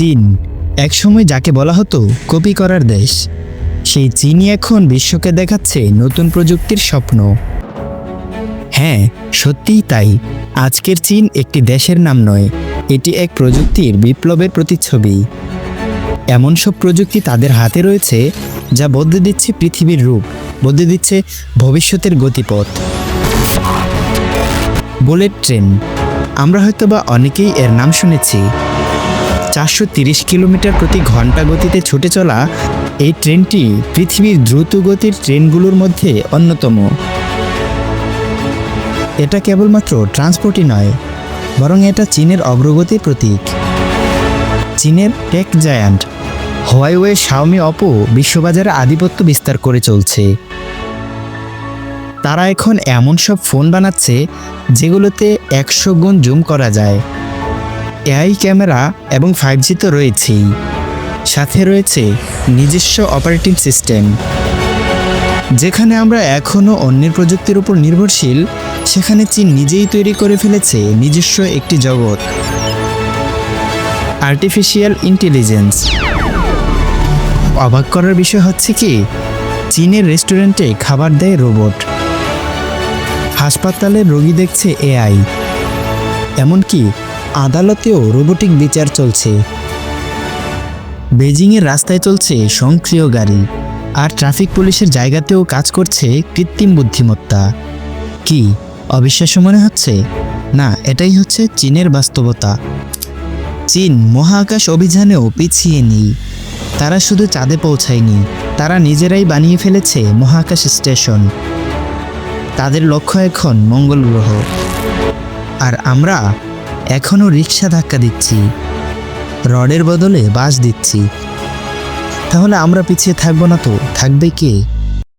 চীন। একসময় যাকে বলা হতো কপি করার দেশ, সেই চীনই এখন বিশ্বকে দেখাচ্ছে নতুন প্রযুক্তির স্বপ্ন। হ্যাঁ সত্যিই তাই। আজকের চীন একটি দেশের নাম নয়, এটি এক প্রযুক্তির বিপ্লবের প্রতিচ্ছবি। এমন সব প্রযুক্তি তাদের হাতে রয়েছে, যা বদলে দিচ্ছে পৃথিবীর রূপ, বদলে দিচ্ছে ভবিষ্যতের গতিপথ। Bullet train. আমরা হয়তোবা অনেকেই এর নাম শুনেছি। চারশো তিরিশ কিলোমিটার প্রতি ঘণ্টা গতিতে ছুটে চলা এই ট্রেনটি পৃথিবীর দ্রুত গতির ট্রেনগুলোর মধ্যে অন্যতম। এটা কেবলমাত্র ট্রান্সপোর্টই নয়, বরং এটা চীনের অগ্রগতির প্রতীক। চীনের tech giant, Huawei Xiaomi Oppo বিশ্ববাজারে আধিপত্য বিস্তার করে চলছে। তারা এখন এমন সব ফোন বানাচ্ছে যেগুলোতে একশো গুণ জুম করা যায়। এআই ক্যামেরা এবং ফাইভ জি তো রয়েছেই। সাথে রয়েছে নিজস্ব অপারেটিং সিস্টেম যেখানে আমরা এখনও অন্যের প্রযুক্তির উপর নির্ভরশীল, সেখানে চীন নিজেই তৈরি করে ফেলেছে নিজস্ব একটি জগৎ আর্টিফিশিয়াল ইন্টেলিজেন্স অবাক করার বিষয় হচ্ছে কি, চীনের রেস্টুরেন্টে খাবার দেয় রোবট, হাসপাতালে রোগী দেখছে এআই, এমনকি আদালতেও রোবোটিক বিচার চলছে। বেজিংয়ের রাস্তায় চলছে স্বয়ংক্রিয় গাড়ি, আর ট্রাফিক পুলিশের জায়গাতেও কাজ করছে কৃত্রিম বুদ্ধিমত্তা। কি অবিশ্বাস্য মনে হচ্ছে? না, এটাই হচ্ছে চীনের বাস্তবতা। চীন মহাকাশ অভিযানেও পিছিয়ে নেই। তারা শুধু চাঁদে পৌঁছায়নি, তারা নিজেরাই বানিয়ে ফেলেছে মহাকাশ স্টেশন। তাদের লক্ষ্য এখন মঙ্গল গ্রহ। আর আমরা এখনও রিক্সা ধাক্কা দিচ্ছি। রডের বদলে বাস দিচ্ছি। তাহলে আমরা পিছিয়ে থাকব না তো? থাকবে কে?